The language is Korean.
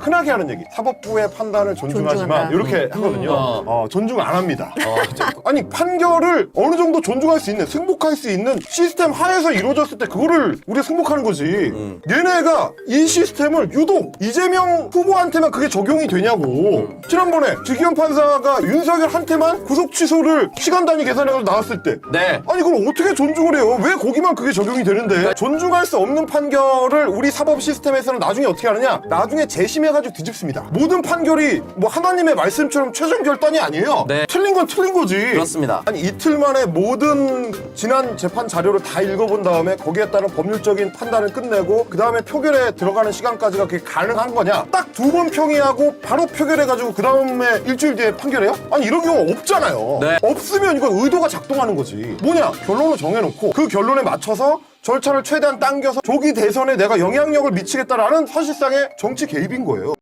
흔하게 하는 얘기. 사법부의 판단을 존중하지만 존중한다. 이렇게 하거든요. 어. 어, 존중 안 합니다. 아니 판결을 어느 정도 존중할 수 있는 승복할 수 있는 시스템 하에서 이루어졌을 때 그거를 우리가 승복하는 거지. 얘네가 이 시스템을 유독 이재명 후보한테만 그게 적용이 되냐고. 지난번에 지기현 판사가 윤석열한테만 구속 취소를 시간 단위 계산해서 나왔을 때 네. 아니 그걸 어떻게 존중을 해요? 왜 거기만 그게 적용이 되는데? 존중할 수 없는 판결을 우리 사법 시스템에서는 나중에 어떻게 하느냐? 나중에 재심해가지고 뒤집습니다. 모든 판결이 뭐 하나님의 말씀처럼 최종 결단이 아니에요. 네. 틀린 건 틀린 거지. 그렇습니다. 아니 이틀 만에 모든 지난 재판 자료를 다 읽어본 다음에 거기에 따른 법률적인 판단을 끝내고 그 다음에 표결에 들어가는 시간까지가 그게 가능한 거냐? 딱 두 번 평의하고 바로 표결해가지고 그 다음에 일주일 뒤에 판결해요? 아니 이런 경우 없잖아요. 네. 없으면 이건 의도가 작동하는 거지. 뭐냐? 결론을 정해놓고 그 결론에 맞춰서 절차를 최대한 당겨서 조기 대선에 내가 영향력을 미치겠다라는 사실상의 정치 개입인 거예요.